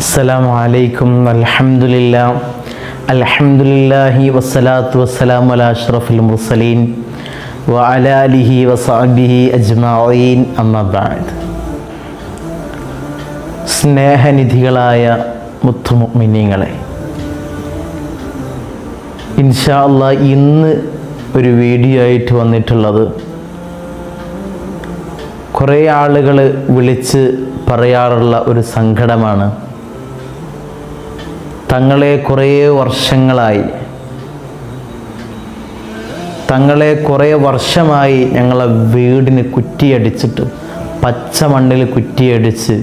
അസ്സലാമു അലൈക്കും അൽഹംദുലില്ലാ അൽഹംദുലില്ലാഹി വസ്സലാത്തു വസ്സലാമു അലാ അഷ്റഫിൽ മുർസലീൻ വ അലാ ആലിഹി വസഹബിഹി അജ്മഈൻ. അമ്മാ ബഅദ്. സ്നേഹനിധികളായ മുത്തുമിനിങ്ങളെ ഇൻഷാ അല്ലാ ഇന്ന് ഒരു വീഡിയോ ആയിട്ട് വന്നിട്ടുള്ളത് കുറേ ആളുകൾ വിളിച്ച് പറയാറുള്ള ഒരു സങ്കടമാണ്. തങ്ങളെ കുറേ വർഷങ്ങളായി. തങ്ങളെ കുറേ വർഷമായി ഞങ്ങളെ വീടിന് കുറ്റിയടിച്ചിട്ട് പച്ച മണ്ണിൽ കുറ്റിയടിച്ച്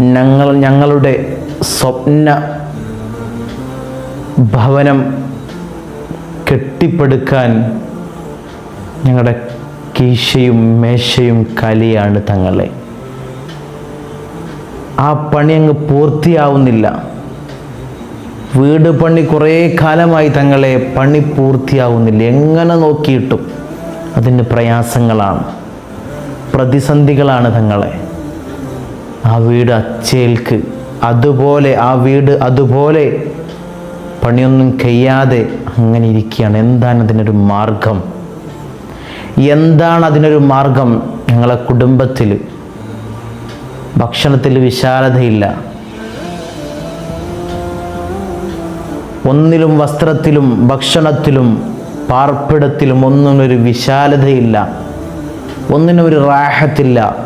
ഞങ്ങൾ ഞങ്ങളുടെ സ്വപ്ന ഭവനം കെട്ടിപ്പടുക്കാൻ ഞങ്ങളുടെ കീശയും മേശയും കലിയാണ് തങ്ങളെ. ആ പണി അങ്ങ് പൂർത്തിയാവുന്നില്ല. വീട് പണി കുറേ കാലമായി തങ്ങളെ പണി പൂർത്തിയാവുന്നില്ല. എങ്ങനെ നോക്കിയിട്ടും അതിന് പ്രയാസങ്ങളാണ്. പ്രതിസന്ധികളാണ് തങ്ങളെ. ആ വീട് അച്ചേൽക്ക്. അതുപോലെ ആ വീട് അതുപോലെ പണിയൊന്നും കഴിയാതെ അങ്ങനെ ഇരിക്കുകയാണ്. എന്താണ് അതിനൊരു മാർഗം? എന്താണ് അതിനൊരു മാർഗം? ഞങ്ങളെ കുടുംബത്തിൽ ഭക്ഷണത്തിൽ വിശാലതയില്ല. ഒന്നിലും വസ്ത്രത്തിലും ഭക്ഷണത്തിലും പാർപ്പിടത്തിലും ഒന്നും ഒരു വിശാലതയില്ല. ഒന്നിനും ഒരു റാഹത്തില്ല.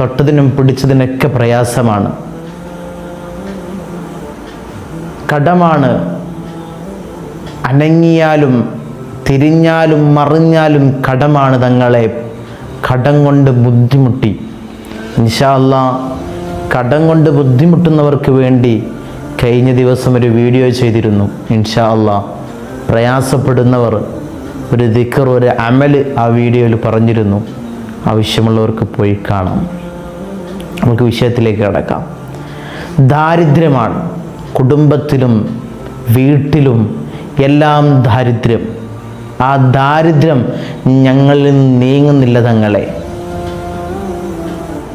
തൊട്ടതിനും പിടിച്ചതിനൊക്കെ പ്രയാസമാണ്. കടമാണ് അനങ്ങിയാലും തിരിഞ്ഞാലും മറിഞ്ഞാലും കടമാണ് തങ്ങളെ കടം കൊണ്ട് ബുദ്ധിമുട്ടി. അല്ലാ കടം കൊണ്ട് ബുദ്ധിമുട്ടുന്നവർക്ക് വേണ്ടി കഴിഞ്ഞ ദിവസം ഒരു വീഡിയോ ചെയ്തിരുന്നു. ഇൻഷാ അള്ളാ പ്രയാസപ്പെടുന്നവർ ഒരു ദിക്കർ ഒരു അമൽ ആ വീഡിയോയിൽ പറഞ്ഞിരുന്നു. ആവശ്യമുള്ളവർക്ക് പോയി കാണാം. നമുക്ക് വിഷയത്തിലേക്ക് കടക്കാം. ദാരിദ്ര്യമാണ്. കുടുംബത്തിലും വീട്ടിലും എല്ലാം ദാരിദ്ര്യം. ആ ദാരിദ്ര്യം ഞങ്ങളിൽ നീങ്ങുന്നില്ല തങ്ങളെ.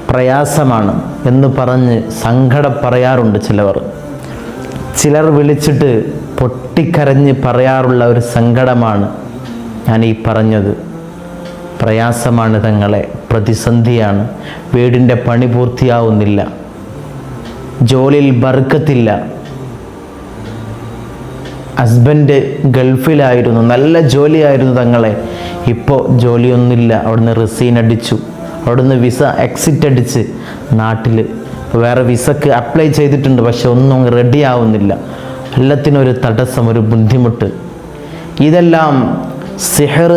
പ്രയാസമാണ് എന്ന് പറഞ്ഞ് സങ്കടം പറയാറുണ്ട് ചിലവർ. ചിലർ വിളിച്ചിട്ട് പൊട്ടിക്കരഞ്ഞ് പറയാറുള്ള ഒരു സങ്കടമാണ് ഞാൻ ഈ പറഞ്ഞത്. പ്രയാസമാണ് തങ്ങളെ പ്രതിസന്ധിയാണ്. വീടിന്റെ പണി പൂർത്തിയാവുന്നില്ല. ജോലിയിൽ ബർക്കത്തില്ല. ഹസ്ബൻഡ് ഗൾഫിലായിരുന്നു നല്ല ജോലിയായിരുന്നു തങ്ങളെ. ഇപ്പോൾ ജോലിയൊന്നുമില്ല. അവിടുന്ന് റിസീൻ അടിച്ചു. അവിടുന്ന് വിസ എക്സിറ്റ് അടിച്ച് നാട്ടിൽ വേറെ വിസക്ക് അപ്ലൈ ചെയ്തിട്ടുണ്ട് പക്ഷെ ഒന്നും റെഡി ആവുന്നില്ല. എല്ലാത്തിനും ഒരു തടസ്സം ഒരു ബുദ്ധിമുട്ട്. ഇതെല്ലാം സിഹർ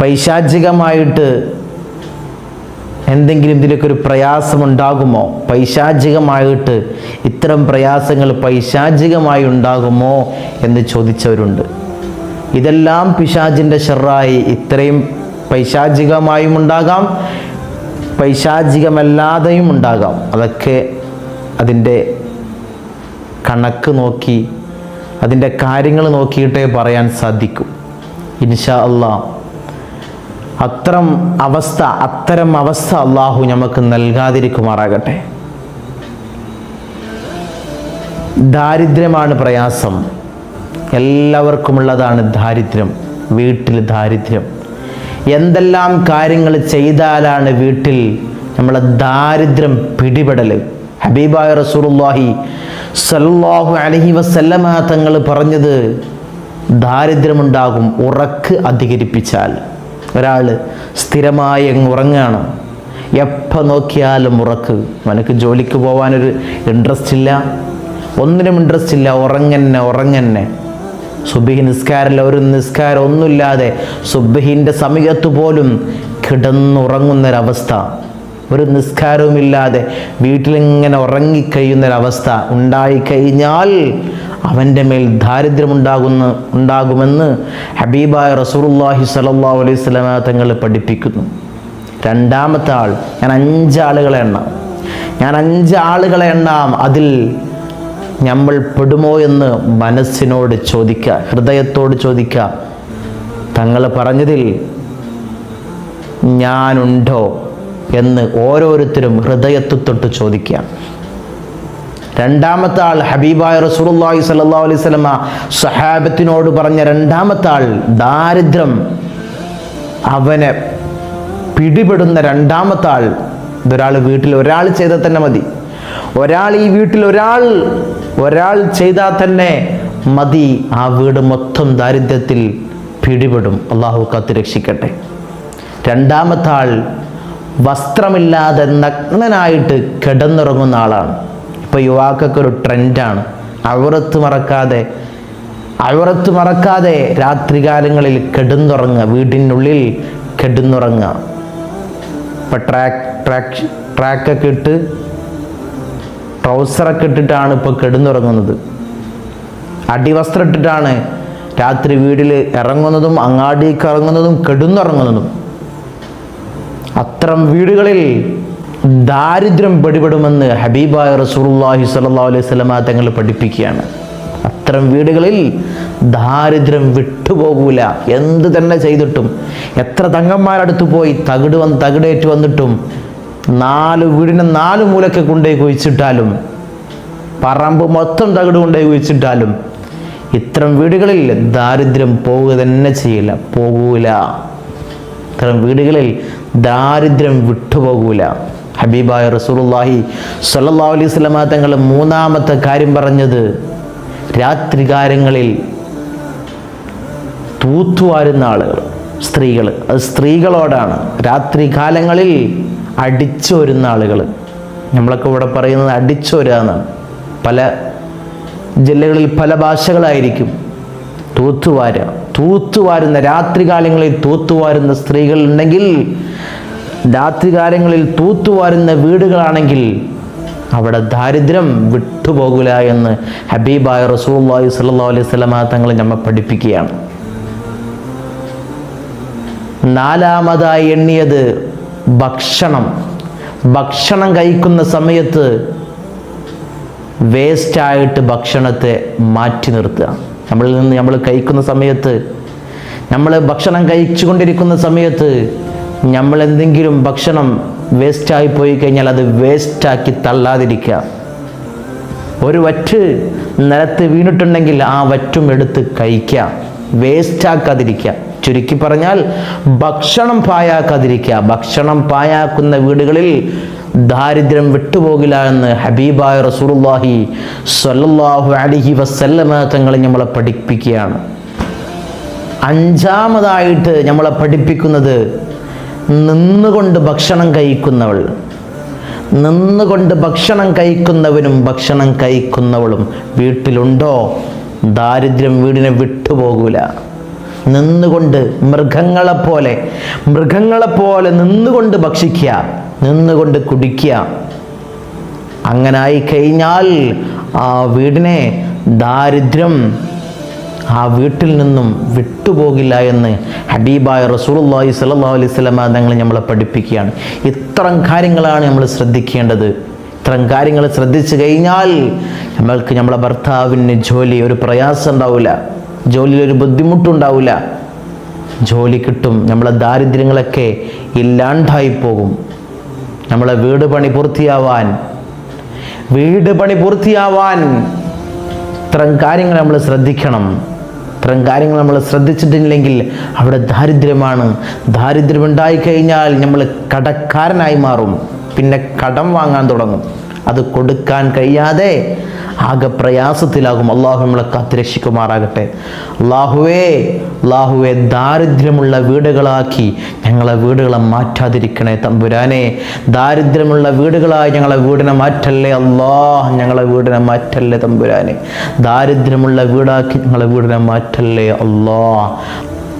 പൈശാചികമായിട്ട് എന്തെങ്കിലും ഇതിലൊക്കെ ഒരു പ്രയാസമുണ്ടാകുമോ? പൈശാചികമായിട്ട് ഇത്തരം പ്രയാസങ്ങൾ പൈശാചികമായി ഉണ്ടാകുമോ എന്ന് ചോദിച്ചവരുണ്ട്. ഇതെല്ലാം പിശാചിന്റെ ഷെറായി ഇത്രയും പൈശാചികമായും ഉണ്ടാകാം പൈശാചികമല്ലാതെയും ഉണ്ടാകാം. അതൊക്കെ അതിന്റെ കണക്ക് നോക്കി അതിന്റെ കാര്യങ്ങൾ നോക്കിയിട്ടേ പറയാൻ സാധിക്കും. ഇൻഷാ അള്ളാ അത്തരം അവസ്ഥ അത്തരം അവസ്ഥ അള്ളാഹു നമുക്ക് നൽകാതിരിക്കുമാറാകട്ടെ. ദാരിദ്ര്യമാണ് പ്രയാസം. എല്ലാവർക്കുമുള്ളതാണ് ദാരിദ്ര്യം വീട്ടിൽ ദാരിദ്ര്യം. എന്തെല്ലാം കാര്യങ്ങൾ ചെയ്താലാണ് വീട്ടിൽ നമ്മളെ ദാരിദ്ര്യം പിടിപെടൽ? ഹബീബായ റസൂറുല്ലാഹി സല്ലാഹു അലഹി വസല്ലമ തങ്ങൾ പറഞ്ഞത് ദാരിദ്ര്യമുണ്ടാകും ഉറക്ക് അധികരിപ്പിച്ചാൽ. ഒരാൾ സ്ഥിരമായി അങ്ങ് ഉറങ്ങുകയാണ്. എപ്പോൾ നോക്കിയാലും ഉറക്ക്. അവനക്ക് ജോലിക്ക് പോകാനൊരു ഇൻട്രസ്റ്റ് ഇല്ല. ഒന്നിനും ഇൻട്രസ്റ്റ് ഇല്ല. ഉറങ്ങന്നെ ഉറങ്ങന്നെ. സുബിഹി നിസ്കാരമില്ല. ഒരു നിസ്കാരം ഒന്നുമില്ലാതെ സുബിഹിന്റെ സമയത്ത് പോലും കിടന്നുറങ്ങുന്നൊരവസ്ഥ. ഒരു നിസ്കാരവുമില്ലാതെ വീട്ടിലിങ്ങനെ ഉറങ്ങിക്കഴിയുന്നൊരവസ്ഥ ഉണ്ടായിക്കഴിഞ്ഞാൽ അവന്റെ മേൽ ദാരിദ്ര്യം ഉണ്ടാകുന്ന ഉണ്ടാകുമെന്ന് ഹബീബായ റസൂലുള്ളാഹി സ്വല്ലല്ലാഹു അലൈഹി സ്വലമ തങ്ങൾ പഠിപ്പിക്കുന്നു. രണ്ടാമത്തെ ആൾ ഞാൻ അഞ്ചാളുകളെ എണ്ണാം. ഞാൻ അഞ്ചാളുകളെ എണ്ണാം. അതിൽ നമ്മൾ പെടുമോ എന്ന് മനസ്സിനോട് ചോദിക്കുക ഹൃദയത്തോട് ചോദിക്കുക തങ്ങൾ പറഞ്ഞതിൽ ഞാനുണ്ടോ എന്ന് ഓരോരുത്തരും ഹൃദയത്തു തൊട്ട് ചോദിക്കുക രണ്ടാമത്തെ ആൾ ഹബീബായ റസൂലുള്ളാഹി സ്വല്ലല്ലാഹു അലൈഹി സഹാബത്തിനോട് പറഞ്ഞ രണ്ടാമത്തെ ആൾ ദാരിദ്ര്യം. അവനെ പിടിപെടുന്ന രണ്ടാമത്തെ ആൾ ഇതൊരാൾ വീട്ടിൽ ഒരാൾ ചെയ്താൽ തന്നെ മതി. ഒരാൾ ഈ വീട്ടിൽ ഒരാൾ ഒരാൾ ചെയ്താൽ തന്നെ മതി. ആ വീട് മൊത്തം ദാരിദ്ര്യത്തിൽ പിടിപെടും. അള്ളാഹു കാത്ത് രക്ഷിക്കട്ടെ. രണ്ടാമത്തെ ആൾ വസ്ത്രമില്ലാതെ നഗ്നനായിട്ട് കിടന്നുറങ്ങുന്ന ആളാണ്. ഇപ്പോൾ യുവാക്കൾക്ക് ഒരു ട്രെൻഡാണ്. അവറത്ത് മറക്കാതെ അവറത്ത് മറക്കാതെ രാത്രികാലങ്ങളിൽ കിടന്നുറങ്ങുക വീടിനുള്ളിൽ കിടന്നുറങ്ങുക. ഇപ്പം ട്രാക്ക് ട്രാക്ക് ട്രാക്കൊക്കെ ഇട്ട് ട്രൗസറൊക്കെ ഇട്ടിട്ടാണ് ഇപ്പോൾ കിടന്നുറങ്ങുന്നത്. അടിവസ്ത്രം ഇട്ടിട്ടാണ് രാത്രി വീട്ടിൽ ഇറങ്ങുന്നതും അങ്ങാടിക്ക് ഇറങ്ങുന്നതും കെടുന്നുറങ്ങുന്നതും. അത്തരം വീടുകളിൽ ദാരിദ്ര്യം പിടിപെടുമെന്ന് ഹബീബായ റസൂലുള്ളാഹി സല്ലാ അലൈഹി വസല്ലമ തങ്ങൾ പഠിപ്പിക്കുകയാണ്. അത്തരം വീടുകളിൽ ദാരിദ്ര്യം വിട്ടുപോകൂല. എന്ത് തന്നെ ചെയ്തിട്ടും എത്ര തങ്ങന്മാരടുത്ത് പോയി തകിട് വന്ന് തകിടേറ്റ് വന്നിട്ടും നാല് വീടിനെ നാല് മൂലക്ക് കൊണ്ടുപോയി കുഴിച്ചിട്ടാലും പറമ്പ് മൊത്തം തകിട് കൊണ്ടുപോയി കുഴിച്ചിട്ടാലും ഇത്തരം വീടുകളിൽ ദാരിദ്ര്യം പോവുക തന്നെ ചെയ്യില്ല പോകൂല. ഇത്തരം വീടുകളിൽ ദാരിദ്ര്യം വിട്ടുപോകൂല. ഹബീബായ റസൂലുള്ളാഹി സല്ലാ അലൈഹി വസല്ലമ തങ്ങൾ മൂന്നാമത്തെ കാര്യം പറഞ്ഞത് രാത്രികാലങ്ങളിൽ തൂത്തുവാരുന്ന ആളുകൾ സ്ത്രീകൾ. അത് സ്ത്രീകളോടാണ്. രാത്രി കാലങ്ങളിൽ അടിച്ചോരുന്ന ആളുകൾ നമ്മളൊക്കെ ഇവിടെ പറയുന്നത് അടിച്ചോരുക എന്നാണ് പല ജില്ലകളിൽ പല ഭാഷകളായിരിക്കും. തൂത്തുവാര. തൂത്തുവാരുന്ന രാത്രികാലങ്ങളിൽ തൂത്തുവാരുന്ന സ്ത്രീകൾ ഉണ്ടെങ്കിൽ രാത്രികാലങ്ങളിൽ തൂത്തുവാരുന്ന വീടുകളാണെങ്കിൽ അവിടെ ദാരിദ്ര്യം വിട്ടുപോകില്ല എന്ന് ഹബീബായ റസൂള്ളി സല്ലാ അലൈഹി വസല്ലമ തങ്ങൾ നമ്മെ പഠിപ്പിക്കുകയാണ്. നാലാമതായി എണ്ണിയത് ഭക്ഷണം. ഭക്ഷണം കഴിക്കുന്ന സമയത്ത് വേസ്റ്റായിട്ട് ഭക്ഷണത്തെ മാറ്റി നിർത്തുക. നമ്മളിൽ നിന്ന് നമ്മൾ കഴിക്കുന്ന സമയത്ത് നമ്മൾ ഭക്ഷണം കഴിച്ചുകൊണ്ടിരിക്കുന്ന സമയത്ത് നമ്മൾ എന്തെങ്കിലും ഭക്ഷണം വേസ്റ്റായി പോയി കഴിഞ്ഞാൽ അത് വേസ്റ്റാക്കി തള്ളാതിരിക്കുക. ഒരു വറ്റ് നിലത്ത് വീണിട്ടുണ്ടെങ്കിൽ ആ വറ്റും എടുത്ത് കഴിക്കുക. വേസ്റ്റാക്കാതിരിക്കുക ചുരുക്കി പറഞ്ഞാൽ ഭക്ഷണം പായാക്കാതിരിക്കുക ഭക്ഷണം പായാക്കുന്ന വീടുകളിൽ ദാരിദ്ര്യം വിട്ടുപോകില്ല എന്ന് ഹബീബായ റസൂലുള്ളാഹി സ്വല്ലല്ലാഹു അലൈഹി വസല്ലമ തങ്ങളെ നമ്മളെ പഠിപ്പിക്കുകയാണ്. അഞ്ചാമതായിട്ട് നമ്മളെ പഠിപ്പിക്കുന്നത് നിന്നുകൊണ്ട് ഭക്ഷണം കഴിക്കുന്നവൾ. നിന്നുകൊണ്ട് ഭക്ഷണം കഴിക്കുന്നവനും ഭക്ഷണം കഴിക്കുന്നവളും വീട്ടിലുണ്ടോ? ദാരിദ്ര്യം വീടിനെ വിട്ടുപോകൂല. നിന്നുകൊണ്ട് മൃഗങ്ങളെപ്പോലെ മൃഗങ്ങളെപ്പോലെ നിന്നുകൊണ്ട് ഭക്ഷിക്കുക നിന്നുകൊണ്ട് കുടിക്കുക. അങ്ങനെ കഴിഞ്ഞാൽ ആ വീടിനെ ദാരിദ്ര്യം ആ വീട്ടിൽ നിന്നും വിട്ടുപോകില്ല എന്ന് ഹബീബായ റസൂലുള്ളാഹി സ്വല്ലല്ലാഹു അലൈഹി വസല്ലമ തങ്ങൾ നമ്മളെ പഠിപ്പിക്കുകയാണ്. ഇത്തരം കാര്യങ്ങളാണ് നമ്മൾ ശ്രദ്ധിക്കേണ്ടത്. ഇത്തരം കാര്യങ്ങൾ ശ്രദ്ധിച്ചു കഴിഞ്ഞാൽ നമ്മൾക്ക് നമ്മളെ ഭർത്താവിന് ജോലി ഒരു പ്രയാസം ഉണ്ടാവില്ല. ജോലിയിൽ ഒരു ബുദ്ധിമുട്ടുണ്ടാവില്ല ജോലി കിട്ടും നമ്മളെ ദാരിദ്ര്യങ്ങളൊക്കെ ഇല്ലാണ്ടായി പോകും. നമ്മളെ വീട് പണി പൂർത്തിയാവാൻ വീട് പണി പൂർത്തിയാവാൻ ഇത്തരം കാര്യങ്ങൾ നമ്മൾ ശ്രദ്ധിക്കണം. ഇത്തരം കാര്യങ്ങൾ നമ്മൾ ശ്രദ്ധിച്ചിട്ടില്ലെങ്കിൽ അവിടെ ദാരിദ്ര്യമാണ്. ദാരിദ്ര്യം ഉണ്ടായിക്കഴിഞ്ഞാൽ നമ്മൾ കടക്കാരനായി മാറും. പിന്നെ കടം വാങ്ങാൻ തുടങ്ങും. അത് കൊടുക്കാൻ കഴിയാതെ ആകെ പ്രയാസത്തിലാകും. അള്ളാഹു നമ്മളെ കാത്തുരക്ഷിക്കുമാറാകട്ടെ. അള്ളാഹുവേ അള്ളാഹുവെ ദാരിദ്ര്യമുള്ള വീടുകളാക്കി ഞങ്ങളെ വീടുകളെ മാറ്റാതിരിക്കണേ തമ്പുരാനെ. ദാരിദ്ര്യമുള്ള വീടുകളായി ഞങ്ങളെ വീടിനെ മാറ്റല്ലേ അള്ളാഹ് ഞങ്ങളെ വീടിനെ മാറ്റല്ലേ തമ്പുരാനെ. ദാരിദ്ര്യമുള്ള വീടാക്കി ഞങ്ങളെ വീടിനെ മാറ്റല്ലേ അള്ളാഹ്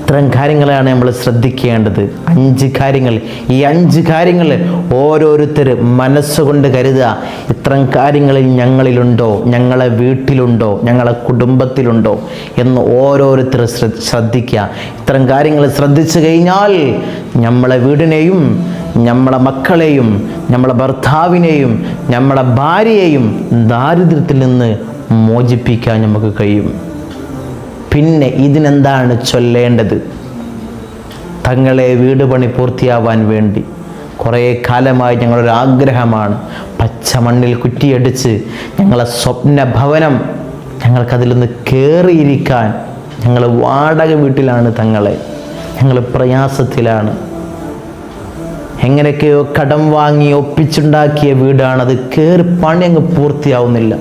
ഇത്തരം കാര്യങ്ങളാണ് നമ്മൾ ശ്രദ്ധിക്കേണ്ടത്. അഞ്ച് കാര്യങ്ങൾ. ഈ അഞ്ച് കാര്യങ്ങൾ ഓരോരുത്തർ മനസ്സുകൊണ്ട് കരുതുക. ഇത്തരം കാര്യങ്ങളിൽ ഞങ്ങളിലുണ്ടോ? ഞങ്ങളെ വീട്ടിലുണ്ടോ? ഞങ്ങളെ കുടുംബത്തിലുണ്ടോ? എന്ന് ഓരോരുത്തർ ശ്രദ്ധിക്കുക. ഇത്തരം കാര്യങ്ങൾ ശ്രദ്ധിച്ചു കഴിഞ്ഞാൽ നമ്മളെ വീടിനെയും നമ്മളെ മക്കളെയും നമ്മളെ ഭർത്താവിനെയും നമ്മളെ ഭാര്യയെയും ദാരിദ്ര്യത്തിൽ നിന്ന് മോചിപ്പിക്കാൻ നമുക്ക് കഴിയും. പിന്നെ ഇതിനെന്താണ് ചൊല്ലേണ്ടത്? തങ്ങളെ വീട് പണി പൂർത്തിയാവാൻ വേണ്ടി. കുറേ കാലമായി ഞങ്ങളൊരു ആഗ്രഹമാണ്. പച്ച മണ്ണിൽ കുറ്റിയടിച്ച് ഞങ്ങളെ സ്വപ്ന ഭവനം ഞങ്ങൾക്കതിലൊന്ന് കയറിയിരിക്കാൻ ഞങ്ങൾ വാടക വീട്ടിലാണ് തങ്ങളെ. ഞങ്ങൾ പ്രയാസത്തിലാണ്. എങ്ങനെയൊക്കെയോ കടം വാങ്ങി ഒപ്പിച്ചുണ്ടാക്കിയ വീടാണത്. കയറി പണി അങ്ങ് പൂർത്തിയാവുന്നില്ല.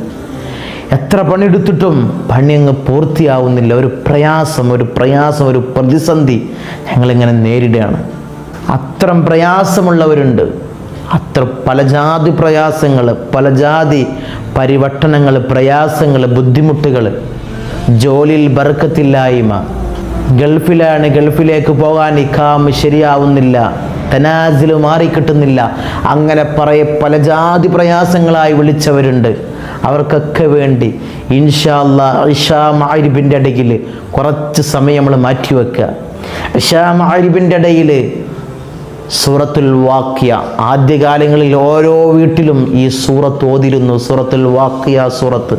എത്ര പണിയെടുത്തിട്ടും പണി അങ്ങ് പൂർത്തിയാവുന്നില്ല. ഒരു പ്രയാസം ഒരു പ്രയാസം ഒരു പ്രതിസന്ധി ഞങ്ങളിങ്ങനെ നേരിടുകയാണ്. അത്രം പ്രയാസമുള്ളവരുണ്ട്. അത്ര പല ജാതി പ്രയാസങ്ങൾ പല ജാതി പരിവട്ടനങ്ങൾ പ്രയാസങ്ങൾ ബുദ്ധിമുട്ടുകൾ ജോലിയിൽ ബർക്കത്തില്ലായ്മ. ഗൾഫിലാണ് ഗൾഫിലേക്ക് പോകാൻ ഇഖാം ശരിയാവുന്നില്ല. തനാസിൽ മാറിക്കിട്ടുന്നില്ല. അങ്ങനെ പറയ പല ജാതി പ്രയാസങ്ങളായി വിളിച്ചവരുണ്ട്. അവർക്കൊക്കെ വേണ്ടി ഇൻഷാല്ല ഇഷാ മാരിബിന്റെ ഇടയിൽ കുറച്ച് സമയം നമ്മൾ മാറ്റിവെക്കുക ഇഷാ മാരിബിന്റെ ഇടയിൽ സൂറത്തുൽ വാക്യ ആദ്യകാലങ്ങളിൽ ഓരോ വീട്ടിലും ഈ സൂറത്ത് ഓതിരുന്നു സൂറത്തുൽ വാക്യ സൂറത്ത്.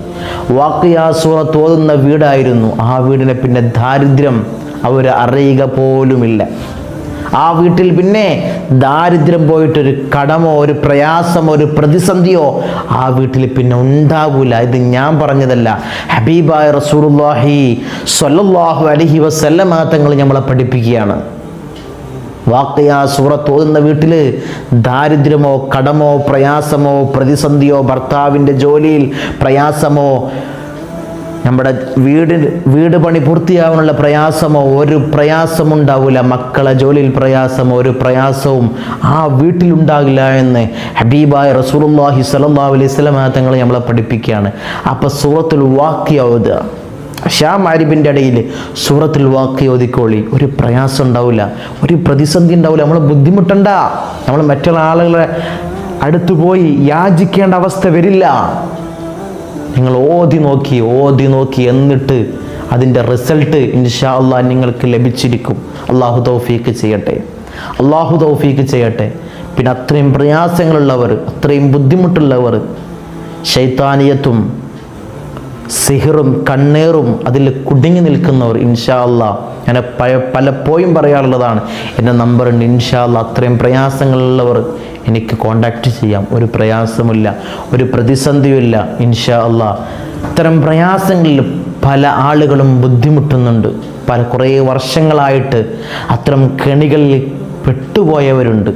വാക്യ സൂറത്ത് ഓതുന്ന വീടായിരുന്നു. ആ വീടിനെ പിന്നെ ദാരിദ്ര്യം അവർ അറിയുക പോലുമില്ല. ആ വീട്ടിൽ പിന്നെ ദാരിദ്ര്യം പോയിട്ടൊരു കടമോ ഒരു പ്രയാസമോ ഒരു പ്രതിസന്ധിയോ ആ വീട്ടിൽ പിന്നെ ഉണ്ടാവൂല. ഇത് ഞാൻ പറഞ്ഞതല്ല. ഹബീബായ റസൂലുള്ളാഹി സൊല്ലാഹു അലഹി വസല്ലമ തങ്ങൾ നമ്മളെ പഠിപ്പിക്കുകയാണ്. വാക്കയാ സൂറത്ത് ഓതുന്ന വീട്ടിൽ ദാരിദ്ര്യമോ കടമോ പ്രയാസമോ പ്രതിസന്ധിയോ ഭർത്താവിന്റെ ജോലിയിൽ പ്രയാസമോ നമ്മുടെ വീട് വീട് പണി പൂർത്തിയാവാനുള്ള പ്രയാസമോ ഒരു പ്രയാസമുണ്ടാവില്ല മക്കളെ ജോലിയിൽ പ്രയാസമോ ഒരു പ്രയാസവും ആ വീട്ടിലുണ്ടാകില്ല എന്ന് ഹബീബായ റസൂലുള്ളാഹി സ്വല്ലല്ലാഹു അലൈഹി നമ്മളെ പഠിപ്പിക്കുകയാണ്. അപ്പോൾ സൂറത്തുൽ വാക്യ ഓതുക. ഷാ മാരിബിന്റെ ഇടയിൽ സൂറത്തിൽ വാക്ക് ചോദിക്കോളി ഒരു പ്രയാസം ഉണ്ടാവില്ല ഒരു പ്രതിസന്ധി ഉണ്ടാവില്ല നമ്മൾ ബുദ്ധിമുട്ടണ്ട. നമ്മൾ മറ്റുള്ള ആളുകളെ അടുത്ത് പോയി യാചിക്കേണ്ട അവസ്ഥ വരില്ല. നിങ്ങൾ ഓതി നോക്കി ഓതി നോക്കി എന്നിട്ട് അതിന്റെ റിസൾട്ട് ഇൻഷാ അള്ളാഹ് നിങ്ങൾക്ക് ലഭിച്ചിരിക്കും. അള്ളാഹു തൗഫീക്ക് ചെയ്യട്ടെ. അള്ളാഹു തൗഫീക്ക് ചെയ്യട്ടെ. പിന്നെ അത്രയും പ്രയാസങ്ങളുള്ളവർ അത്രയും ബുദ്ധിമുട്ടുള്ളവർ ശൈത്താനിയത്തും സിഹിറും കണ്ണേറും അതിൽ കുടുങ്ങി നിൽക്കുന്നവർ ഇൻഷാ അല്ലാ ഞാൻ പല പലപ്പോഴും പറയാറുള്ളതാണ് എന്റെ നമ്പറുണ്ട് ഇൻഷാ അല്ലാ അത്രയും പ്രയാസങ്ങളുള്ളവർ എനിക്ക് കോണ്ടാക്റ്റ് ചെയ്യാം. ഒരു പ്രയാസമില്ല. ഒരു പ്രതിസന്ധിയുമില്ല ഇൻഷാ അള്ളാ ഇത്തരം പ്രയാസങ്ങളിൽ പല ആളുകളും ബുദ്ധിമുട്ടുന്നുണ്ട്. പല കുറേ വർഷങ്ങളായിട്ട് അത്തരം കെണികളിൽ പെട്ടുപോയവരുണ്ട്.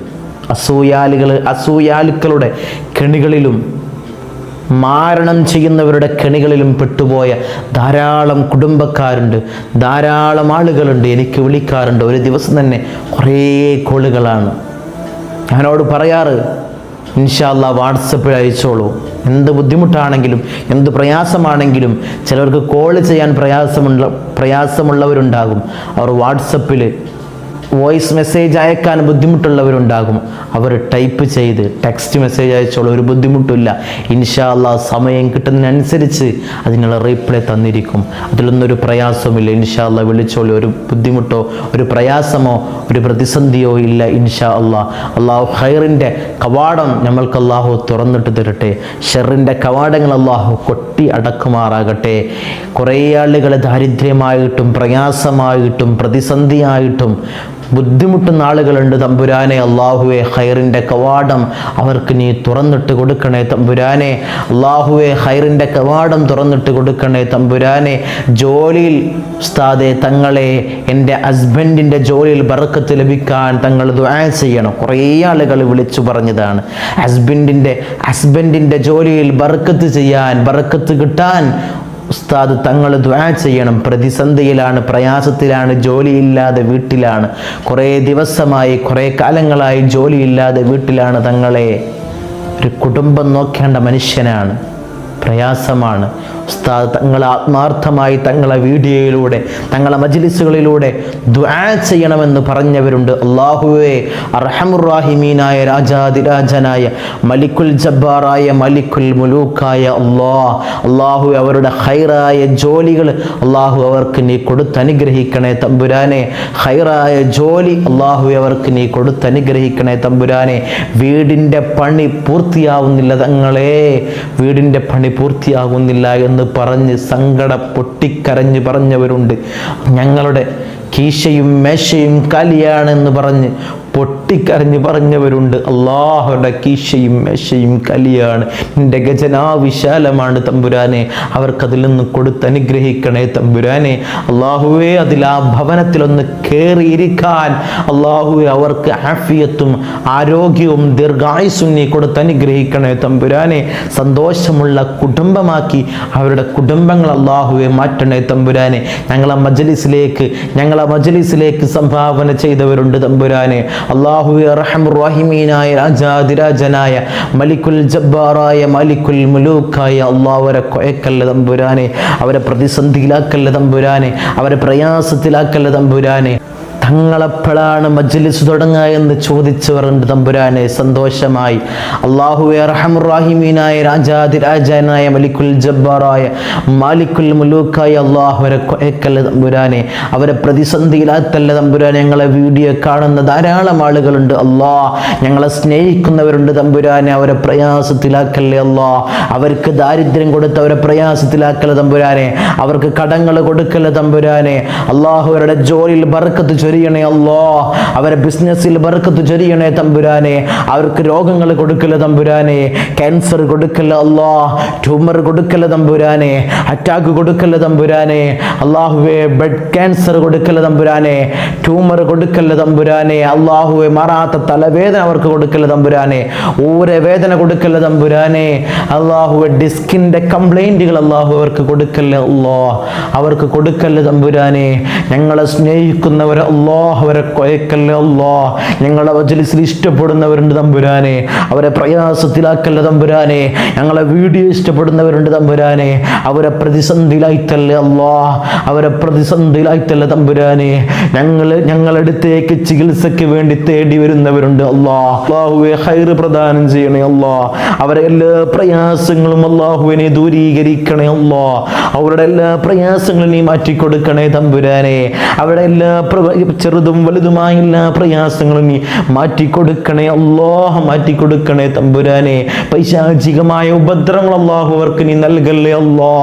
അസൂയാലുകൾ അസൂയാലുക്കളുടെ കെണികളിലും മാരണം ചെയ്യുന്നവരുടെ കെണികളിലും പെട്ടുപോയ ധാരാളം കുടുംബക്കാരുണ്ട്. ധാരാളം ആളുകളുണ്ട്. എനിക്ക് വിളിക്കാറുണ്ട്. ഒരു ദിവസം തന്നെ കുറേ കോളുകളാണ്. ഞാനോട് പറയാറ് ഇൻഷാല്ല വാട്സപ്പിൽ അയച്ചോളൂ. എന്ത് ബുദ്ധിമുട്ടാണെങ്കിലും എന്ത് പ്രയാസമാണെങ്കിലും ചിലവർക്ക് കോൾ ചെയ്യാൻ പ്രയാസമുള്ള പ്രയാസമുള്ളവരുണ്ടാകും. അവർ വാട്സപ്പിൽ വോയിസ് മെസ്സേജ് അയക്കാൻ ബുദ്ധിമുട്ടുള്ളവരുണ്ടാകും. അവർ ടൈപ്പ് ചെയ്ത് ടെക്സ്റ്റ് മെസ്സേജ് അയച്ചോളൂ ഒരു ബുദ്ധിമുട്ടില്ല ഇൻഷാല്ല സമയം കിട്ടുന്നതിനനുസരിച്ച് അതിനുള്ള റീപ്ലൈ തന്നിരിക്കും. അതിലൊന്നും ഒരു പ്രയാസമില്ല ഇൻഷാ അല്ലാ വിളിച്ചോളൂ ഒരു ബുദ്ധിമുട്ടോ ഒരു പ്രയാസമോ ഒരു പ്രതിസന്ധിയോ ഇല്ല ഇൻഷാ അള്ളാഹ് അള്ളാഹു ഹൈറിന്റെ കവാടം നമ്മൾക്ക് അള്ളാഹു തുറന്നിട്ട് തരട്ടെ. ഷെറിന്റെ കവാടങ്ങൾ അള്ളാഹു കൊട്ടി അടക്കുമാറാകട്ടെ. കുറേ ആളുകൾ ദാരിദ്ര്യമായിട്ടും പ്രയാസമായിട്ടും പ്രതിസന്ധിയായിട്ടും ബുദ്ധിമുട്ടുന്ന ആളുകളുണ്ട്. തമ്പുരാനെ അള്ളാഹുവെ ഹൈറിന്റെ കവാടം അവർക്ക് നീ തുറന്നിട്ട് കൊടുക്കണേ തമ്പുരാനെ. അള്ളാഹുവെ ഹൈറിന്റെ കവാടം തുറന്നിട്ട് കൊടുക്കണേ തമ്പുരാനെ. ജോലിയിൽ ഉസ്താദെ തങ്ങളെ എന്റെ ഹസ്ബൻഡിന്റെ ജോലിയിൽ ബർക്കത്ത് ലഭിക്കാൻ തങ്ങൾ ദുആ ചെയ്യണം. കുറേ ആളുകൾ വിളിച്ചു പറഞ്ഞതാണ്. ഹസ്ബൻഡിന്റെ ഹസ്ബൻഡിന്റെ ജോലിയിൽ ബർക്കത്ത് ചെയ്യാൻ ബർക്കത്ത് കിട്ടാൻ ഉസ്താദ് തങ്ങൾ ദ്വാ ചെയ്യണം. പ്രതിസന്ധിയിലാണ് പ്രയാസത്തിലാണ് ജോലിയില്ലാതെ വീട്ടിലാണ്. കുറേ ദിവസമായി കുറേ കാലങ്ങളായി ജോലിയില്ലാതെ വീട്ടിലാണ് തങ്ങളെ. ഒരു കുടുംബം നോക്കേണ്ട മനുഷ്യനാണ്. പ്രയാസമാണ്. ഉസ്താദ് തങ്ങളെ ആത്മാർത്ഥമായി തങ്ങളെ വീഡിയോയിലൂടെ തങ്ങളെ മജ്ലിസുകളിലൂടെ ദ്വാ ചെയ്യണമെന്ന് പറഞ്ഞവരുണ്ട്. അള്ളാഹുവേ അർഹമുറാഹിമീനായ രാജാതിരാജനായ മലിക്കുൽ ജബ്ബാറായ മലിക്കുൽ മുലൂക്കായ അള്ളാഹ് അള്ളാഹു അവരുടെ ഹൈറായ ജോലികൾ അള്ളാഹു അവർക്ക് നീ കൊടുത്തനുഗ്രഹിക്കണേ തമ്പുരാനെ. ഹൈറായ ജോലി അള്ളാഹു അവർക്ക് നീ കൊടുത്തനുഗ്രഹിക്കണേ തമ്പുരാനെ. വീടിന്റെ പണി പൂർത്തിയാവുന്നില്ല തങ്ങളെ. വീടിന്റെ പണി പൂർത്തിയാകുന്നില്ല എന്ന് പറഞ്ഞ് സങ്കട പൊട്ടിക്കരഞ്ഞ് പറഞ്ഞവരുണ്ട്. ഞങ്ങളുടെ കീശയും മേശയും കാലിയാണെന്ന് പറഞ്ഞ് പൊട്ടിക്കരഞ്ഞ് പറഞ്ഞവരുണ്ട്. അള്ളാഹുടെ കീശയും മേശയും കലിയാണ്. നിന്റെ ഗജനാ വിശാലമാണ് തമ്പുരാനെ. അവർക്കതിൽ നിന്ന് കൊടുത്ത് അനുഗ്രഹിക്കണേ തമ്പുരാനെ. അള്ളാഹുവേ അതിൽ ആ ഭവനത്തിലൊന്ന് കയറിയിരിക്കാൻ അള്ളാഹുവെ അവർക്ക് ആഫിയത്തും ആരോഗ്യവും ദീർഘായുസും നീ കൊടുത്ത് അനുഗ്രഹിക്കണേ തമ്പുരാനെ. സന്തോഷമുള്ള കുടുംബമാക്കി അവരുടെ കുടുംബങ്ങൾ അള്ളാഹുവെ മാറ്റണേ തമ്പുരാനെ. ഞങ്ങളെ മജലിസിലേക്ക് ഞങ്ങളെ മജലിസിലേക്ക് സംഭാവന ചെയ്തവരുണ്ട് തമ്പുരാനെ. അള്ളാഹുവെ റഹമുറാഹിമീനായ രാജാതിരാജനായ മലിക്കുൽ ജബ്ബാറായ മലിക്കുൽ മുലൂക്കായ അള്ളാഹുവരെ കൊയക്കല്ല തമ്പുരാനെ അവരെ പ്രതിസന്ധിയിലാക്കല്ല തമ്പുരാനെ അവരെ പ്രയാസത്തിലാക്കല്ല തമ്പുരാനെ. തങ്ങളെപ്പോഴാണ് മജ്ലിസ് തുടങ്ങുക എന്ന് ചോദിച്ചവരുണ്ട് തമ്പുരാനെ. സന്തോഷമായി. അള്ളാഹുവെ റഹമുറാഹിമീനായ രാജാതിരാജനായ മലിക്കുൽ ജബ്ബാറായ മാലിക്കുൽ മുലൂക്കായ അള്ളാഹുവരെ കൊയക്കല്ല തമ്പുരാനെ. അവരെ പ്രതിസന്ധിയിലാത്തല്ല തമ്പുരാനെ ഞങ്ങളെ വീഡിയോ കാണുന്ന ധാരാളം ആളുകളുണ്ട്. അള്ളാഹ് ഞങ്ങളെ സ്നേഹിക്കുന്നവരുണ്ട് തമ്പുരാനെ. അവരെ പ്രയാസത്തിലാക്കല്ലേ അള്ളാഹ് അവർക്ക് ദാരിദ്ര്യം കൊടുത്ത് അവരെ പ്രയാസത്തിലാക്കല്ല തമ്പുരാനെ? അവർക്ക് കടങ്ങൾ കൊടുക്കല്ല തമ്പുരാനെ? അള്ളാഹുവരുടെ ജോലിയിൽ ബർക്കത്ത് ചൊരിയണേ അല്ലോ അവരെ ബിസിനസ്സിൽ ബർക്കത്ത് ചൊരിയണേ തമ്പുരാനെ. അവർക്ക് രോഗങ്ങൾ കൊടുക്കല തമ്പുരാനെ. ക്യാൻസർ കൊടുക്കല അല്ലോ ട്യൂമർ കൊടുക്കല തമ്പുരാനെ. അറ്റാക്ക് കൊടുക്കല തമ്പുരാനെ. അള്ളാഹുവെ ബ്ലഡ് ക്യാൻസർ കൊടുക്കല തമ്പുരാനെ. ട്യൂമർ കൊടുക്കല തമ്പുരാനെ. അള്ളാഹുവെ മാറാത്ത തലവേദന അവർക്ക് കൊടുക്കല തമ്പുരാനെ. ഊരെ വേദന കൊടുക്കല്ല തമ്പുരാനെ. അള്ളാഹുവെ ഡിസ്കിന്റെ കംപ്ലൈന്റുകൾ അള്ളാഹു അവർക്ക് കൊടുക്കല്ല അല്ലോ അവർക്ക് കൊടുക്കല്ല തമ്പുരാനെ. ഞങ്ങളെ സ്നേഹിക്കുന്നവർ അല്ലോ അവരെ കൊയക്കല്ലേ അള്ളാഹ്. ഞങ്ങളെ വജലിസിൽ ഇഷ്ടപ്പെടുന്നവരുണ്ട് തമ്പുരാനെ. അവരെ പ്രയാസത്തിലാക്കല്ലേ തമ്പുരാനെ. ഞങ്ങളെ വീഡിയോ ഇഷ്ടപ്പെടുന്നവരുണ്ട് തമ്പുരാനെ. അവരെ പ്രതിസന്ധിയിലായിത്തല്ലേ അള്ളാഹ്. അവരെ പ്രതിസന്ധിയിലായിത്തല്ലേ തമ്പുരാനെ. ഞങ്ങൾ ഞങ്ങളടുത്തേക്ക് ചികിത്സയ്ക്ക് വേണ്ടി തേടി വരുന്നവരുണ്ട് അള്ളാഹ്. അള്ളാഹുവെ ഹൈർ പ്രദാനം ചെയ്യണേ അള്ളാഹ്. അവരെ എല്ലാ പ്രയാസങ്ങളും അള്ളാഹുവിനെ ദൂരീകരിക്കണേ അള്ളാഹ്. അവരുടെ എല്ലാ പ്രയാസങ്ങളും നീ മാറ്റിക്കൊടുക്കണേ തമ്പുരാനെ. അവരുടെ എല്ലാ ചെറുതും വലുതുമായ എല്ലാ പ്രയാസങ്ങളും നീ മാറ്റിക്കൊടുക്കണേ. അല്ലാഹ മാറ്റിക്കൊടുക്കണേ തമ്പുരാനെ. പൈശാചികമായ ഉപദ്രവങ്ങൾ അള്ളാഹു അവർക്ക് നീ നൽകല്ലേ അല്ലാ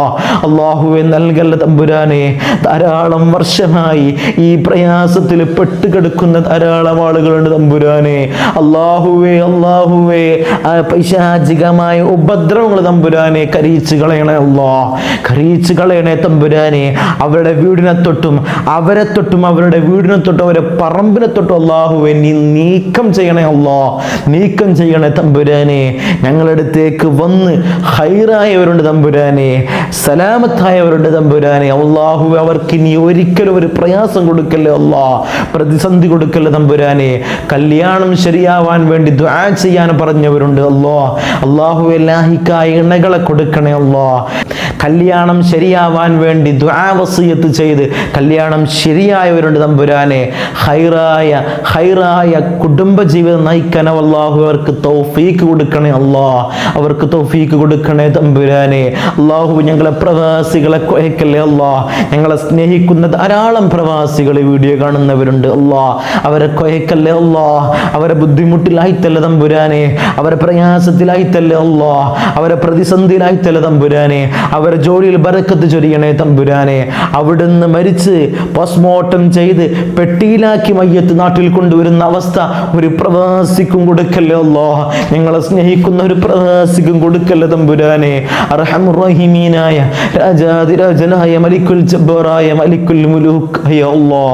അള്ളാഹുവെ നൽകല്ല തമ്പുരാനെ. ധാരാളം വർഷമായി ഈ പ്രയാസത്തിൽ പെട്ടുകിടക്കുന്ന ധാരാളം ആളുകളുണ്ട് തമ്പുരാനെ. അള്ളാഹുവേ അള്ളാഹുവേ പൈശാചികമായ ഉപദ്രവങ്ങൾ തമ്പുരാനെ കരീച്ചു കളയണേ അല്ലാ കരീച്ചു കളയണേ തമ്പുരാനെ. അവരുടെ വീടിനെ തൊട്ടും അവരെ തൊട്ടും അവരുടെ വീടിനെ തൊട്ടും അവരെ പറമ്പിനെ തൊട്ടും അള്ളാഹുവെ നീ നീക്കം ചെയ്യണേ അള്ളാ. നീക്കം ചെയ്യണേ തമ്പുരാനെ. ഞങ്ങളടുത്തേക്ക് വന്ന് ഹൈറായവരുണ്ട് തമ്പുരാനെ. സലാമത്തായവരുണ്ട് തമ്പുരാനെ. അള്ളാഹു അവർക്ക് ഇനി ഒരിക്കലും ഒരു പ്രയാസം കൊടുക്കല്ലേ അള്ളാ. പ്രതിസന്ധി കൊടുക്കല്ലേ തമ്പുരാനെ. കല്യാണം ശരിയാവാൻ വേണ്ടി ദ്വാ ചെയ്യാൻ പറഞ്ഞവരുണ്ട് അല്ലോ അള്ളാഹു എല്ലാഹിക്ക ഇണകളെ കൊടുക്കണേ അല്ലോ കല്യാണം ശരിയാവാൻ വേണ്ടി ദ്വാ വസീയത്ത് ചെയ്ത് കല്യാണം ശരിയായവരുണ്ട് തമ്പുരാനെ ഹൈറായ ഹൈറായ കുടുംബജീവിതം നയിക്കാൻ അള്ളാഹു അവർക്ക് തൗഫീക്ക് കൊടുക്കണേ അള്ളാ അവർക്ക് തൗഫീക്ക് കൊടുക്കണേ തമ്പുരാനെ. അള്ളാഹു ഞങ്ങളെ പ്രവാസികളെ കൊയക്കല്ലേ അള്ളാ ഞങ്ങളെ സ്നേഹിക്കുന്ന ധാരാളം പ്രവാസികൾ വീഡിയോ കാണുന്നവരുണ്ട് അള്ളാ അവരെ കൊയക്കല്ലേ അള്ളാ അവരെ ബുദ്ധിമുട്ടിലായിത്തല്ല തമ്പുരാനെ. അവരെ പ്രയാസത്തിലായിത്തല്ലേ അള്ളാ അവരെ പ്രതിസന്ധിയിലായിത്തല്ല തമ്പുരാനെ. അവരെ ജോലിയിൽ ബരക്കത്ത് ചൊരിയണേ തമ്പുരാനെ. അവിടുന്ന് മരിച്ച് പോസ്റ്റ്മോർട്ടം ചെയ്ത് പെട്ടിയിലാക്കി മയ്യത്ത് നാട്ടിൽ കൊണ്ടുവരുന്ന അവസ്ഥ ഒരു പ്രവാസിക്കും കൊടുക്കല്ലേ അല്ലോ ഞങ്ങളെ സ്നേഹിക്കുന്ന ഒരു പ്രവാസിക്കും കൊടുക്കല്ലേ തമ്പുരാനെ. അർഹമുറഹിമീനായ രാജാതിരാജനായ മലിക്കുൽ ജബ്ബറായ മലിക്കുൽ അല്ലോ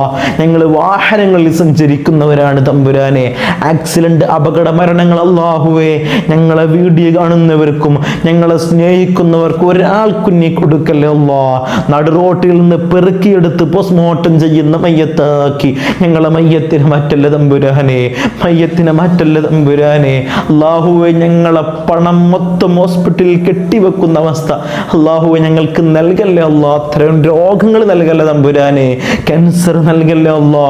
ഞങ്ങൾ വാഹനങ്ങളിൽ സഞ്ചരിക്കുന്നവരാണ് തമ്പുരാനെ. ആക്സിഡന്റ് അപകട മരണങ്ങൾ അള്ളാഹുവേ ഞങ്ങളെ വീഡിയോ കാണുന്നവർക്കും ഞങ്ങളെ സ്നേഹിക്കുന്നവർക്കും ഒരാൾക്കും നീ കൊടുക്കല്ലേ നടുറോട്ടിൽ നിന്ന് പെറുക്കിയെടുത്ത് പോസ്റ്റ്മോർട്ടം ചെയ്യുന്ന മയ്യത്താക്കി ഞങ്ങളെ മയ്യത്തിന് മാറ്റല്ല തമ്പുരാനെ? മയ്യത്തിന് മാറ്റല്ല തമ്പുരാനെ? അള്ളാഹുവെ ഞങ്ങളെ പണം മൊത്തം ഹോസ്പിറ്റലിൽ കെട്ടിവെക്കുന്ന അവസ്ഥ. അള്ളാഹുവെ ഞങ്ങൾക്ക് നൽകല്ലേ അള്ളാ? അത്രയും രോഗങ്ങൾ നൽകല്ലേ തമ്പുരാനെ? ക്യാൻസർ നൽകല്ലേ അള്ളാ?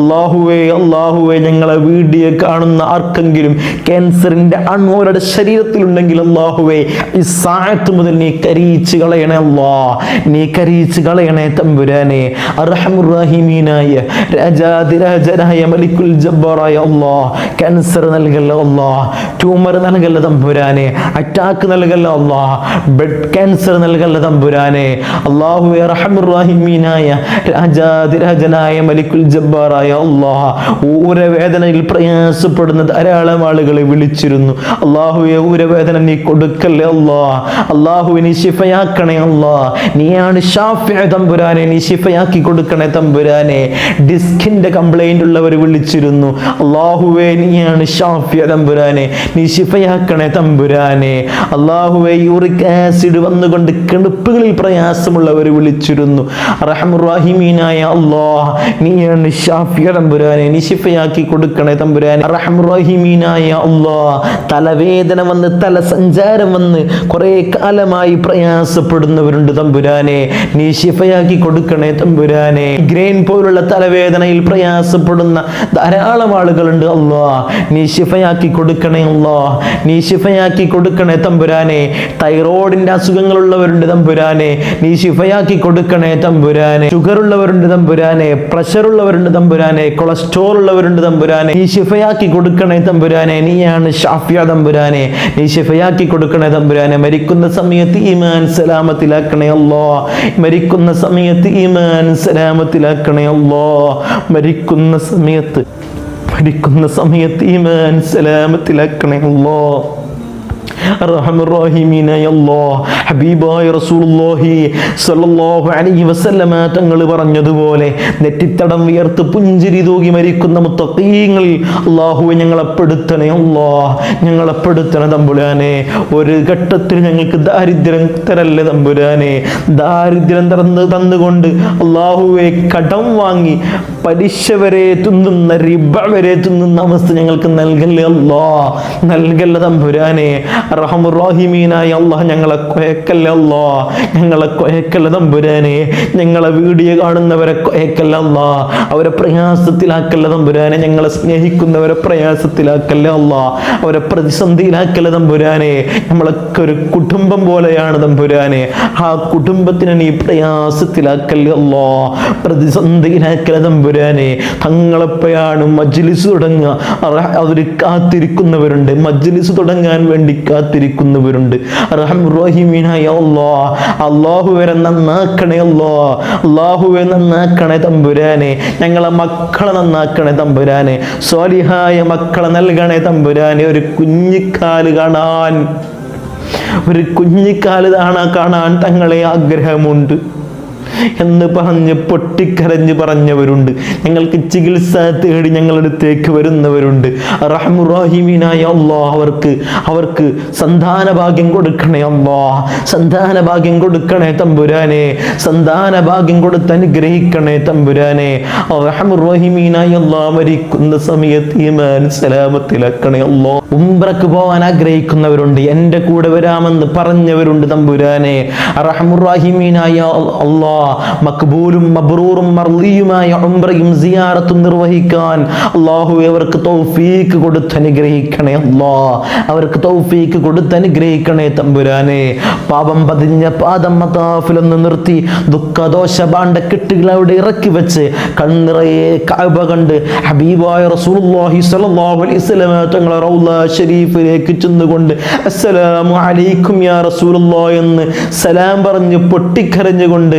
അള്ളാഹുവെ അള്ളാഹുവെ ഞങ്ങളെ വീഡിയോ കാണുന്ന ആർക്കെങ്കിലും ക്യാൻസറിന്റെ അണുവരുടെ ശരീരത്തിലുണ്ടെങ്കിൽ അള്ളാഹുവെ ഈ സായത്ത് മുതൽ നീ കരീച്ച് കളയണേ അള്ളാ. നീ കരീച്ച് കളയണേ തമ്പുരാനെ. അർഹമുറാഹിമീനായ രാജാതിരാജനായ മലിക്കുൽ ജബ്ബാറായ അള്ളാ ക്യാൻസർ നൽകല്ല അള്ളാ ട്യൂമർ നൽകല്ല തമ്പുരാനെ അറ്റാക്ക് നൽകല്ല അള്ളാ ബ്ലഡ് ക്യാൻസർ നൽകല്ല തമ്പുരാനെ. അള്ളാഹു റഹമുറാഹിമീനായ രാജാതിരാജനായ മലിക്കുൽ ജബ്ബാറായ അല്ലാ ഊരവേദനയിൽ പ്രയാസപ്പെടുന്ന ധാരാളം ആളുകളെ വിളിച്ചിരുന്നു. അള്ളാഹുവെ ഊരവേദന നീ കൊടുക്കല്ലേ അള്ളാ? അള്ളാഹുവിനെ ശിഫയാക്കണേ അള്ളാ. നീയാണ് ഷാഫിയ തമ്പുരാനെ നീ ശിഫയാക്കി കൊടുക്കണേ തമ്പുരാനെ. ഡിസ്കിന്റെ കംപ്ലൈന്റ് ഉള്ളവർ വിളിച്ചിരുന്നു. അള്ളാഹുവേ നീയാണ് ഷാഫിയ തമ്പുരാനെ. നീ ഷിഫയാക്കണേ തമ്പുരാനെ. അള്ളാഹുവെ യൂറിക് ആസിഡ് വന്നുകൊണ്ട് കിണുപ്പുകളിൽ പ്രയാസമുള്ളവർ വിളിച്ചിരുന്നു. റഹമുറാഹിമീനായ അള്ളാഹ് നീയാണ് ഷാഫിയ തമ്പുരാനെ. നീ ഷിഫയാക്കി കൊടുക്കണേ തമ്പുരാനെ. റഹമുറാഹിമീനായ അള്ളാഹ് തലവേദന വന്ന് തല സഞ്ചാരം വന്ന് കുറെ കാലമായി പ്രയാസപ്പെടുന്നവരുണ്ട് തമ്പുരാനെ. നീ ഷിഫയാക്കി കൊടുക്കണേ തമ്പുരാനെ. ഗ്രെയിൻ പോലുള്ള തലവേദനയിൽ പ്രയാസപ്പെടുന്ന ധാരാളം ആളുകളുണ്ട്. അല്ലോ നീ ശിഫയാക്കി കൊടുക്കണേ അല്ലോ നീ ശിഫയാക്കി കൊടുക്കണേ തമ്പുരാനെ. തൈറോയിഡിന്റെ അസുഖങ്ങളുള്ളവരുണ്ട് തമ്പുരാനെ. നീ ശിഫയാക്കി കൊടുക്കണേ തമ്പുരാനെ. ഷുഗർ ഉള്ളവരുണ്ട് തമ്പുരാനെ. പ്രഷർ ഉള്ളവരുണ്ട് തമ്പുരാനെ. കൊളസ്ട്രോൾ ഉള്ളവരുണ്ട് തമ്പുരാനെ. നീ ശിഫയാക്കി കൊടുക്കണേ തമ്പുരാനെ. നീയാണ് ഷാഫിയ തമ്പുരാനെ. നീ ശിഫയാക്കി കൊടുക്കണേ തമ്പുരാനെ. മരിക്കുന്ന സമയത്ത് ഈമാൻ സലാമത്തിലാക്കണേ അല്ലോ മരിക്കുന്ന സമയത്ത് ഈമാൻ സലാമത്തിലാക്കണേ അല്ലോ മരിക്കുന്ന സമയത്ത് മരിക്കുന്ന സമയത്ത് ഈമാൻ സലാമത്തിലാക്കണേ അല്ലോ ഹബീബായ റസൂലുള്ളാഹി സ്വല്ലല്ലാഹു അലൈഹി വസല്ലമ തങ്ങൾ പറഞ്ഞതുപോലെ നെറ്റിത്തടം വിയർത്ത് പുഞ്ചിരി തൂകി മരിക്കുന്ന മുത്തഖീങ്ങളിൽ അല്ലാഹുവെ ഞങ്ങളെ പെടുത്തണേ അല്ലാ ഞങ്ങളെ പെടുത്തണേ തമ്പുരാനെ. ഒരു ഘട്ടത്തിൽ ഞങ്ങൾക്ക് ദാരിദ്ര്യം തരല്ലേ തമ്പുരാനെ. ദാരിദ്ര്യം തറന്ന് തന്നുകൊണ്ട് അള്ളാഹുവെ കടം വാങ്ങി പലിശ വരെ തിന്നുന്ന റിബ വരെ തിന്നുന്ന അവസ്ഥ ഞങ്ങൾക്ക് നൽകല്ലേ അല്ലാ നൽകല്ല തമ്പുരാനെ. അള്ളാഹ് ഞങ്ങളെ കൊയക്കല്ല ഞങ്ങളെ കൊയക്കല്ല തമ്പുരാനെ? ഞങ്ങളെ വീഡിയോ കാണുന്നവരെ കൊയക്കല്ല അവരെ പ്രയാസത്തിലാക്കല്ല തമ്പുരാനെ? ഞങ്ങളെ സ്നേഹിക്കുന്നവരെ പ്രയാസത്തിലാക്കല്ല അല്ലാ അവരെ പ്രതിസന്ധിയിലാക്കല്ല തമ്പുരാനെ? നമ്മളൊക്കെ ഒരു കുടുംബം പോലെയാണ് തമ്പുരാനെ. ആ കുടുംബത്തിനെ നീ പ്രയാസത്തിലാക്കല്ല അല്ലാ പ്രതിസന്ധിയിലാക്കല്ല തമ്പുരാനെ? തങ്ങളെപ്പോഴാണ് മജ്ലിസ് തുടങ്ങുക? അവർ കാത്തിരിക്കുന്നവരുണ്ട്. മജ്ലിസ് തുടങ്ങാൻ വേണ്ടി കാത്തിരിക്കുന്നവരുണ്ട്. അള്ളാഹുവരെ നന്നാക്കണേ അള്ളാഹുവെ നന്നാക്കണേ തമ്പുരാനെ. ഞങ്ങളെ മക്കളെ നന്നാക്കണേ തമ്പുരാനെ. സ്വാലിഹായ മക്കളെ നൽകണേ തമ്പുരാനെ. ഒരു കുഞ്ഞിക്കാൽ കാണാൻ. ഒരു കുഞ്ഞിക്കാൽ കാണാൻ തങ്ങളെ ആഗ്രഹമുണ്ട്. എന്ന് പറഞ്ഞ് പൊട്ടിക്കരഞ്ഞ് പറഞ്ഞവരുണ്ട്. ഞങ്ങൾക്ക് ചികിത്സ തേടി ഞങ്ങളടുത്തേക്ക് വരുന്നവരുണ്ട്. റഹമുറാഹിമീനായ അള്ളാ അവർക്ക് അവർക്ക് സന്താന ഭാഗ്യം കൊടുക്കണേ അള്ളാ. സന്താന ഭാഗ്യം കൊടുക്കണേ തമ്പുരാനെ. സന്താന ഭാഗ്യം കൊടുത്ത് അനുഗ്രഹിക്കണേ തമ്പുരാനെ. റഹമുറാഹിമീനായ അള്ളാ മരിക്കുന്ന സമയത്ത് ഈമാൻ സലാമത്തിലാക്കണേ അള്ളാ. ഉംറക്ക് പോകാൻ ആഗ്രഹിക്കുന്നവരുണ്ട്. എന്റെ കൂടെ വരാമെന്ന് പറഞ്ഞവരുണ്ട് തമ്പുരാനെ. റഹമുറാഹിമീനായ അള്ളാ. മക്ബൂലും മബ്രൂറും മർലിയുമായ ഉംറയും സിയാറത്തും നിർവഹിക്കാൻ അള്ളാഹു അവർക്ക് തൗഫീക്ക് കൊടുത്ത് അനുഗ്രഹിക്കണേ അല്ലാ. അവർക്ക് തൗഫീക്ക് കൊടുത്ത് അനുഗ്രഹിക്കണേ തമ്പുരാനെ. പാപം പതിഞ്ഞ പാദം മതാഫിലൊന്ന് നിർത്തി ദുഃഖദോഷ ബാണ്ട കെട്ടുകൾ അവിടെ ഇറക്കി വെച്ച് കണ്ണിറയെ കാബ കണ്ട് ഹബീബായ റസൂലുള്ളാഹി സ്വല്ലല്ലാഹു അലൈഹി വസല്ലം തങ്ങളെ റൗള ഷരീഫിലേക്ക് ചെന്നുകൊണ്ട് അസ്സലാമു അലൈക്കും യാ റസൂലുള്ളാഹ് എന്ന് സലാം പറഞ്ഞ് പൊട്ടിക്കരഞ്ഞുകൊണ്ട്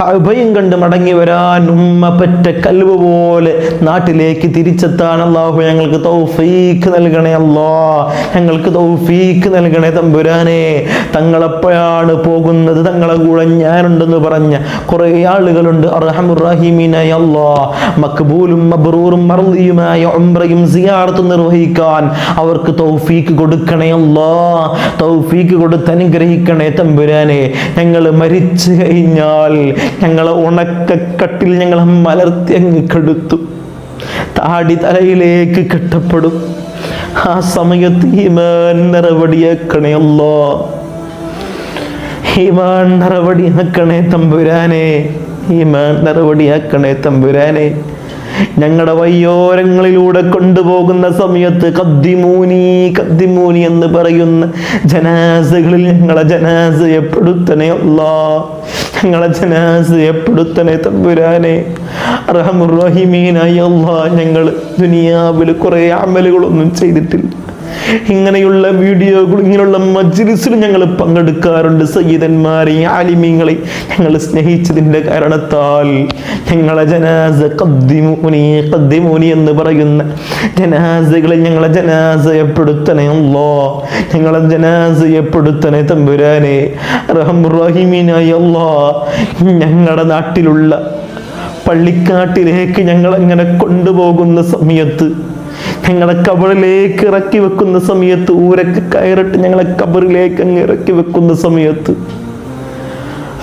കഅബയും കണ്ട് മടങ്ങി വരാൻ ഉമ്മ പറ്റ കൽവ് പോലെ നാട്ടിലേക്ക് തിരിച്ചെത്താൻ അള്ളാഹു ഞങ്ങൾക്ക് തൗഫീക്ക് നൽകണേ അല്ലാ. ഞങ്ങൾക്ക് തൗഫീക്ക് നൽകണേ തമ്പുരാനെ. തങ്ങളെപ്പോഴാണ് പോകുന്നത്? തങ്ങളെ കൂടെ ഞാനുണ്ടെന്ന് പറഞ്ഞ കുറേ ആളുകളുണ്ട്. മക്ബൂലും മബ്രൂറും മർദിയുമായ ഉംറയും സിയാർത്ത് നിർവഹിക്കാൻ അവർക്ക് തൗഫീക്ക് കൊടുക്കണേ അല്ലാ. തൗഫീക്ക് കൊടുത്ത് അനുഗ്രഹിക്കണേ തമ്പുരാനെ. ഞങ്ങൾ മരിച്ചു കഴിഞ്ഞാൽ ഞങ്ങളെ ഉണക്കക്കട്ടിൽ ഞങ്ങളെ മലർത്തി അങ്ങ് കെടുത്തു. താടി തലയിലേക്ക് കെട്ടപ്പെടും. ആ സമയത്ത് ഈമാൻ നിറവടിയാക്കണയല്ലോ ഹിമാൻ നിറവടിയാക്കണേ തമ്പുരാനെ. ഈമാൻ നിറവടിയാക്കണേ തമ്പുരാനെ. ഞങ്ങളുടെ വയ്യോരങ്ങളിലൂടെ കൊണ്ടുപോകുന്ന സമയത്ത് കദ്ദിമൂനി കദ്ദിമൂനി എന്ന് പറയുന്ന ജനാസകളിൽ ഞങ്ങളെ ജനാസയപ്പെടുത്തണേ അല്ലാ. ഞങ്ങളെ ജനാസയപ്പെടുത്തണേ തമ്പുരാനെ. റഹമുറഹിമീനായി അല്ലാ. ഞങ്ങൾ ദുനിയാവിൽ കുറേ അമലുകളൊന്നും ചെയ്തിട്ടില്ല. ഇങ്ങനെയുള്ള വീഡിയോകൾ ഇങ്ങനെയുള്ള മജ്ലിസിൽ ഞങ്ങൾ പങ്കെടുക്കാറുണ്ട്. സയ്യിദന്മാരെ ആലിമീങ്ങളെ ഞങ്ങൾ സ്നേഹിച്ചതിന്റെ കാരണത്താൽ ഞങ്ങളെ ജനാസ കദ്ദിമൂനി കദ്ദിമൂനി എന്ന് പറയുന്ന ജനാസകളെ ഞങ്ങളെ ജനാസയപ്പെടുത്തണേ അല്ലോ. ഞങ്ങളെ ജനാസയപ്പെടുത്തണേ തമ്പുരാനെ. റഹമുറഹിമീനായി അല്ലോ. ഞങ്ങളുടെ നാട്ടിലുള്ള പള്ളിക്കാട്ടിലേക്ക് ഞങ്ങൾ അങ്ങനെ കൊണ്ടുപോകുന്ന സമയത്ത് ഞങ്ങളെ കബറിലേക്ക് ഇറക്കി വെക്കുന്ന സമയത്ത് ഊരക്ക് കയറിട്ട് ഞങ്ങളെ കബറിലേക്ക് അങ്ങ് ഇറക്കി വെക്കുന്ന സമയത്ത്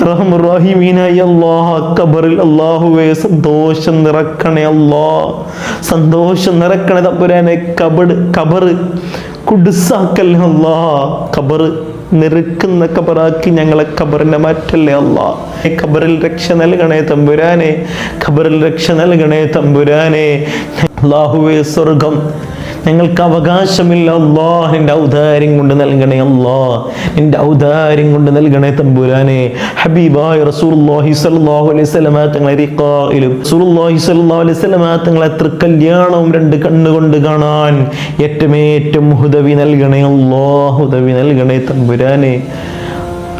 റഹമുറാഹിമീനായി അള്ളാഹ് കബറിൽ അള്ളാഹുവെ സന്തോഷം നിറക്കണേ അല്ലാ. സന്തോഷം നിറക്കണേ തമ്പുരാനെ കബട് കബറ് കുടുസാക്കല്ലേ അല്ലാ കബറ്. നിറുക്കുന്ന കബറാക്കി ഞങ്ങളെ ഖബറിനെ മാറ്റല്ലേ അല്ല ഖബറിൽ രക്ഷ നൽകണേ തമ്പുരാനെ ഖബറിൽ രക്ഷ നൽകണേ തമ്പുരാനെ. അള്ളാഹുവേ സ്വർഗം ഞങ്ങൾക്ക് അവകാശമില്ല. അല്ലാ നിന്റെ ഔദാര്യം കൊണ്ട് നൽകണേ അല്ലാ നിന്റെ ഔദാര്യം കൊണ്ട് നൽകണേ തമ്പുരാനെ. ഹബീബായ റസൂലുള്ളാഹി സ്വല്ലല്ലാഹു അലൈഹി വസല്ലമ തങ്ങളെ റിഖായിലും റസൂലുള്ളാഹി സ്വല്ലല്ലാഹു അലൈഹി വസല്ലമ തങ്ങളെ തൃക്കല്യാണവും രണ്ട് കണ്ണുകൊണ്ട് കാണാൻ ഏറ്റവും ഏറ്റവും ഹുദവി നൽകണേ അല്ലാ ഹുദവി നൽകണേ തമ്പുരാനെ.